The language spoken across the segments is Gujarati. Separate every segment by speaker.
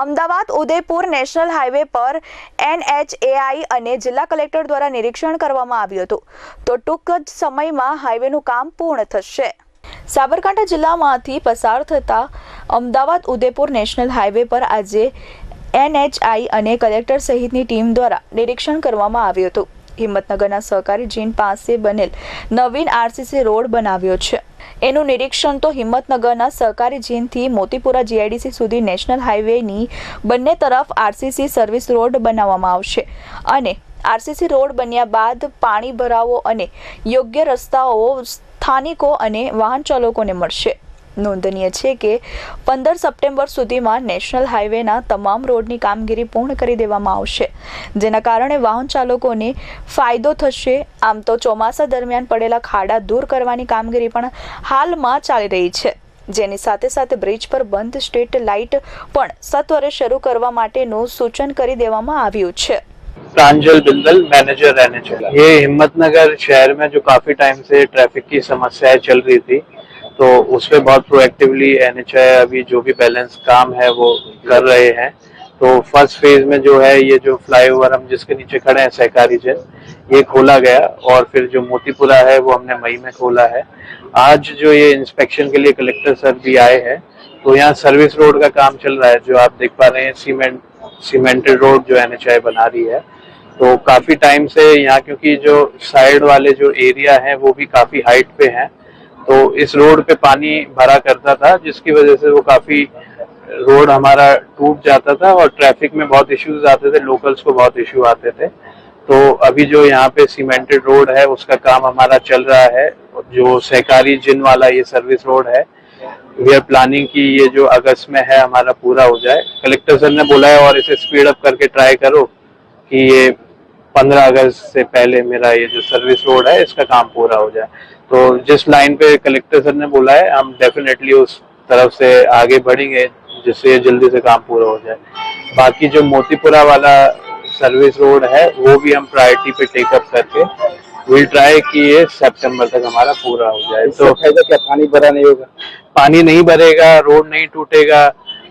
Speaker 1: અમદાવાદ ઉદયપુર નેશનલ હાઈવે પર એનએચએઆઈ અને જિલ્લા કલેક્ટર દ્વારા નિરીક્ષણ કરવામાં આવ્યું હતું. તો ટૂંક જ સમયમાં હાઈવેનું કામ પૂર્ણ થશે. સાબરકાંઠા જિલ્લામાંથી પસાર થતા અમદાવાદ ઉદયપુર નેશનલ હાઈવે પર આજે એનએચઆઈ અને કલેક્ટર સહિતની ટીમ દ્વારા નિરીક્ષણ કરવામાં આવ્યું હતું. હિંમતનગરના સહકારી જીન પાસે બનેલ નવીન આરસીસી રોડ બનાવ્યો છે. એનું નિરીક્ષણ તો હિંમતનગરના સહકારી જીનથી મોતીપુરા જીઆઈડીસી સુધી નેશનલ હાઈવેની બંને તરફ આરસીસી સર્વિસ રોડ બનાવવામાં આવશે. અને આરસીસી રોડ બન્યા બાદ પાણી ભરાવો અને યોગ્ય રસ્તાઓ સ્થાનિકો અને વાહન ચાલકોને મળશે. નોંધનીય છે કે પંદર સપ્ટેમ્બર સુધીમાં નેશનલ હાઈવેના તમામ રોડની કામગીરી પૂર્ણ કરી દેવામાં આવશે જેના કારણે વાહન ચાલકોને ફાયદો થશે આમ તો ચોમાસા દરમિયાન પડેલા ખાડા દૂર કરવાની કામગીરી પણ હાલમાં ચાલી રહી છે જેની સાથે સાથે બ્રિજ પર બંધ સ્ટ્રીટ લાઇટ પણ સત્વરે શરૂ કરવા માટેનું સૂચન કરી દેવામાં આવ્યું છે
Speaker 2: प्रांजल बिंदल मैनेजर रहने चला ये हिम्मतनगर शहर में जो काफी टाइम से ट्रैफिक की समस्याएं चल रही थी तो उस पर बहुत प्रोएक्टिवली एनएचआई अभी जो भी बैलेंस काम है वो कर रहे हैं। तो फ़र्स्ट फ़ेज़ में जो है ये जो फ्लाईओवर हम जिसके नीचे खड़े हैं, सहकारी जन, ये खोला गया और फिर जो मोतीपुरा है वो हमने मई में खोला है। आज जो ये इंस्पेक्शन के लिए कलेक्टर सर भी आए हैं तो यहाँ सर्विस रोड का काम चल रहा है, जो आप देख पा रहे हैं सीमेंट सीमेंटेड रोड जो एनएचआई बना रही है। तो काफ़ी टाइम से यहाँ क्योंकि जो साइड वाले जो एरिया है, वो भी काफ़ी हाइट पे हैं। तो इस रोड पे पानी भरा करता था, जिसकी वजह से वो काफ़ी रोड हमारा टूट जाता था और ट्रैफ़िक में बहुत इश्यूज़ आते थे लोकल्स को बहुत इश्यू आते थे। तो अभी जो यहाँ पे सीमेंटेड रोड है, उसका काम हमारा चल रहा है। जो सहकारी जिन वाला ये सर्विस रोड है वी आर प्लानिंग की ये जो अगस्त में है, हमारा पूरा हो जाए। कलेक्टर सर ने बोला है, और इसे स्पीड अप करके ट्राई करो कि ये पंद्रह अगस्त से पहले मेरा ये जो सर्विस रोड है, इसका काम पूरा हो जाए। तो जिस लाइन पे कलेक्टर सर ने बोला है हम डेफिनेटली उस तरफ़ से आगे बढ़ेंगे जिससे जल्दी से काम पूरा हो जाए। बाकी जो मोतीपुरा वाला सर्विस रोड है वो भी हम प्रायोरिटी पे टेकअप करके विल ट्राई कि ये सितंबर तक हमारा पूरा हो जाए।
Speaker 3: तो फ़ायदा क्या पानी भरा नहीं होगा?
Speaker 2: पानी नहीं भरेगा रोड नहीं टूटेगा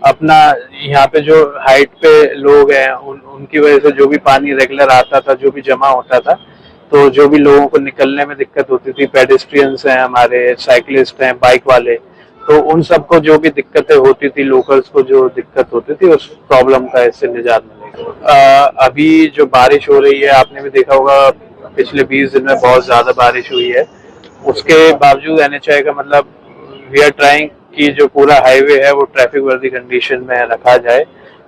Speaker 2: अपना यहाँ पे जो हाइट पे लोग हैं उन, उनकी वजह से जो भी पानी रेगुलर आता था जो भी जमा होता था तो जो भी लोगों को निकलने में दिक्कत होती थी पेडेस्ट्रियंस हैं हमारे साइकिलिस्ट हैं बाइक वाले तो उन सबको जो भी दिक्कतें होती थी लोकल्स को जो दिक्कत होती थी, उस प्रॉब्लम का इससे निजात मिलेगा। अभी जो बारिश हो रही है, आपने भी देखा होगा, पिछले 20 दिन में बहुत ज़्यादा बारिश हुई है। उसके बावजूद एनएचआई का मतलब वी आर ट्राइंग कि जो पूरा हाईवे है, वो ट्रैफ़िक वर्दी कंडीशन में रखा जाए।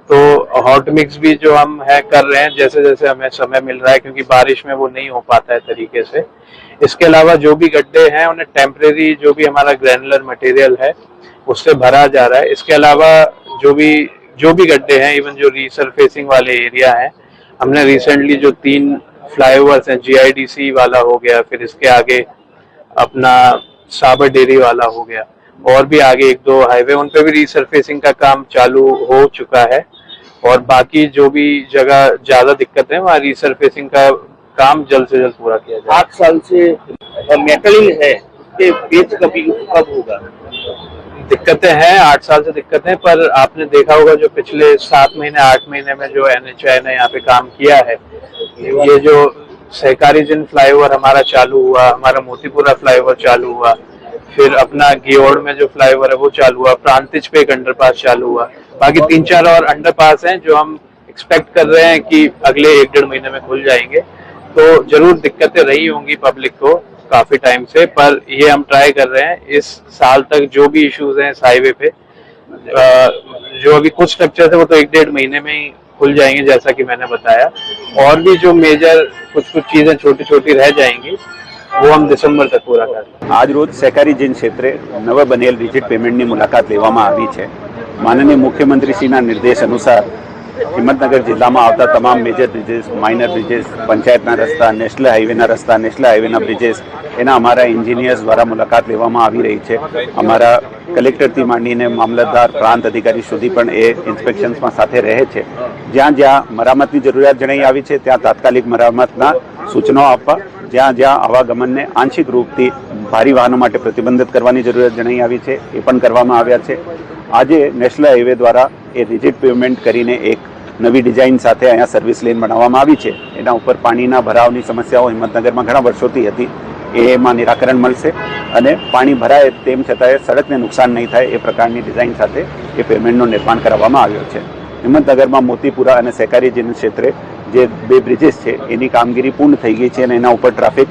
Speaker 2: तो हॉट मिक्स भी जो हम है कर रहे हैं जैसे जैसे हमें समय मिल रहा है, क्योंकि बारिश में वो नहीं हो पाता है तरीके से। इसके अलावा जो भी गड्ढे हैं, उन्हें टेम्परेरी जो भी हमारा ग्रैनुलर मटेरियल है, उससे भरा जा रहा है। इसके अलावा जो भी जो भी गड्ढे हैं इवन जो रीसरफेसिंग वाले एरिया हैं, हमने रिसेंटली जो तीन फ्लाईओवर्स हैं जीआईडीसी वाला हो गया, फिर इसके आगे अपना साबर डेरी वाला हो गया, और भी आगे एक दो हाईवे उन पे भी रीसरफेसिंग का काम चालू हो चुका है। और बाकी जो भी जगह ज़्यादा दिक्कत है वहाँ रीसरफेसिंग का काम जल्द से जल्द पूरा किया जाए।
Speaker 3: आठ साल से मेटलिंग है बेच कभी कब होगा?
Speaker 2: दिक्कतें हैं आठ साल से दिक्कतें हैं पर आपने देखा होगा जो पिछले सात महीने आठ महीने में जो एन एच ने यहाँ पे काम किया है ये जो सहकारी जिन फ्लाईओवर हमारा चालू हुआ हमारा मोतीपुरा फ्लाईओवर चालू हुआ फिर अपना गियोड़ में जो फ्लाईओवर है वो चालू हुआ। प्रांतिज पे एक अंडरपास चालू हुआ। बाकी तीन चार और अंडरपास हैं जो हम एक्सपेक्ट कर रहे हैं कि अगले एक डेढ़ महीने में खुल जाएँगे। तो ज़रूर दिक्कतें रही होंगी पब्लिक को काफ़ी टाइम से पर ये हम ट्राई कर रहे हैं। इस साल तक जो भी इश्यूज़ हैं इस हाईवे पे जो अभी कुछ स्ट्रक्चर है वो तो एक डेढ़ महीने में ही खुल जाएँगे जैसा कि मैंने बताया। और भी जो मेजर कुछ कुछ चीज़ें छोटी छोटी रह जाएँगी वो हम दिसंबर तक पूरा कर देंगे
Speaker 4: આજ રોજ સહકારી જૈન ક્ષેત્રે નવા બનેલ રિજિટ પેમેન્ટની મુલાકાત લેવામાં આવી છે માનનીય મુખ્યમંત્રીશ્રીના નિર્દેશ અનુસાર હિંમતનગર જિલ્લામાં આવતા તમામ મેજર બ્રિજેસ માઇનર બ્રિજેસ પંચાયતના રસ્તા નેશનલ હાઈવેના રસ્તા નેશનલ હાઈવેના બ્રિજેસ એના અમારા એન્જિનિયર્સ દ્વારા મુલાકાત લેવામાં આવી રહી છે અમારા કલેક્ટરથી માંડીને મામલતદાર પ્રાંત અધિકારી સુધી પણ એ ઇન્સ્પેક્શન્સમાં સાથે રહે છે જ્યાં જ્યાં મરામતની જરૂરિયાત જણાઈ આવી છે ત્યાં તાત્કાલિક મરામતના સૂચનાઓ આપવા જ્યાં જ્યાં આવાગમનને આંશિક રૂપથી ભારી વાહનો માટે પ્રતિબંધિત કરવાની જરૂરિયાત જણાઈ આવી છે, એ પણ કરવામાં આવ્યા છે. આજે નેશનલ હાઈવે દ્વારા એ રિજિટ પેમેન્ટ કરીને એક નવી ડિઝાઇન સાથે અહીંયા સર્વિસ લેન બનાવવામાં આવી છે. એના ઉપર પાણીના ભરાવની સમસ્યાઓ હિંમતનગરમાં ઘણા વર્ષોથી હતી. એમાં નિરાકરણ મળશે અને પાણી ભરાય તેમ છતાંય સડકને નુકસાન નહીં થાય એ પ્રકારની ડિઝાઇન સાથે એ પેમેન્ટનું નિર્માણ કરવામાં આવ્યો છે. હિંમતનગરમાં મોતીપુરા અને સહકારી જીવન ક્ષેત્રે જે બે બ્રિજેસ છે, એની કામગીરી પૂર્ણ થઈ ગઈ છે અને એના ઉપર ટ્રાફિક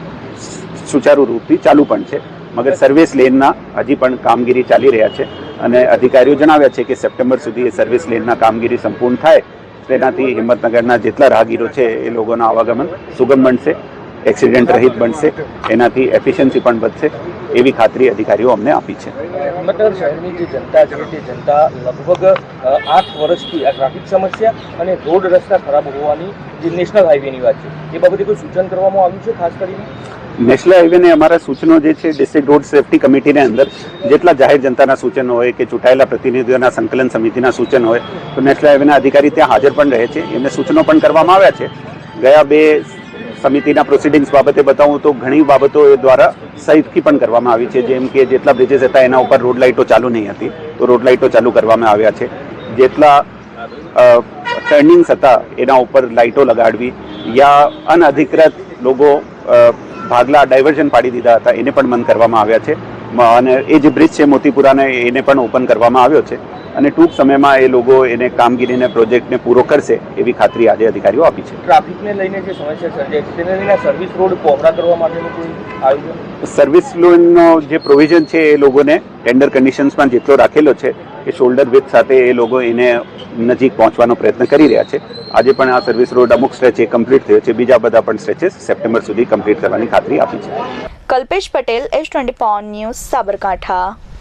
Speaker 4: સુચારુ રૂપથી ચાલુ પણ છે. મગર સર્વિસ લેનના હજી પણ કામગીરી ચાલી રહ્યા છે અને અધિકારીઓ જણાવ્યા છે કે સપ્ટેમ્બર સુધી એ સર્વિસ લેનના કામગીરી સંપૂર્ણ થાય. તેનાથી હિંમતનગરના જેટલા રાહગીરો છે, એ લોકોના આવાગમન સુગમ બનશે એક્સિડન્ટ રહિત બનશે, એનાથી એફિશિયન્સી પણ વધશે, એવી ખાતરી અધિકારીઓ અમને આપી છે.
Speaker 3: હિંમતનગર શહેરની જે જનતા છે તે જનતા લગભગ આઠ વર્ષથી આ ટ્રાફિક સમસ્યા અને રોડ રસ્તા ખરાબ હોવાની જે નેશનલ હાઈવેની વાત છે, એ બાબતે કોઈ સૂચન કરવામાં આવ્યું છે, ખાસ કરીને?
Speaker 4: નેશનલ હાઈવેને અમારા સૂચનો જે છે, ડિસ્ટ્રિક્ટ રોડ સેફ્ટી કમિટીને અંદર જેટલા જાહેર જનતાના સૂચનો હોય કે ચૂંટાયેલા પ્રતિનિધિઓના સંકલન સમિતિના સૂચન હોય, તો નેશનલ હાઈવેના અધિકારી ત્યાં હાજર પણ રહે છે. એમને સૂચનો પણ કરવામાં આવ્યા છે. ગયા બે સમિતિના પ્રોસિડિંગ્સ બાબતે બતાવું તો ઘણી બાબતો એ દ્વારા સહિતથી પણ કરવામાં આવી છે. જેમ કે જેટલા બ્રિજેસ હતા એના ઉપર રોડ લાઇટો ચાલુ નહીં હતી. તો રોડ લાઇટો ચાલુ કરવામાં આવ્યા છે. જેટલા ટર્નિંગ્સ હતા એના ઉપર લાઇટો લગાડવી યા અનઅધિકૃત લોકો ભાગલા ડાયવર્ઝન પાડી દીધા હતા, એને પણ બંધ કરવામાં આવ્યા છે. અને એ જે બ્રિજ છે મોતીપુરાને, એને પણ ઓપન કરવામાં આવ્યો છે. અને ટૂંક સમયમાં એ લોકો એને કામગીરીને પ્રોજેક્ટને પૂરો કરશે એવી ખાતરી આજે અધિકારીઓ આપી છે.
Speaker 3: ટ્રાફિકને લઈને જે સમસ્યા સર્જાય છે તેને લઈને સર્વિસ રોડ પહોળા કરવા માટેનું કોઈ આયોજન?
Speaker 4: સર્વિસ લોનનો જે પ્રોવિઝન છે એ લોકોને ટેન્ડર કન્ડિશન્સમાં જેટલો રાખેલો છે એ શોલ્ડર વિથ સાથે એ લોકો એને નજીક પહોંચવાનો પ્રયત્ન કરી રહ્યા છે. આજે પણ આ સર્વિસ રોડ અમુક સ્ટ્રેચ એ કમ્પ્લીટ થયો છે બીજા બધા પણ સ્ટ્રેચેસ સપ્ટેમ્બર સુધી કમ્પ્લીટ કરવાની ખાતરી આપી છે.
Speaker 1: Kalpesh Patel S twenty news Sabarkantha.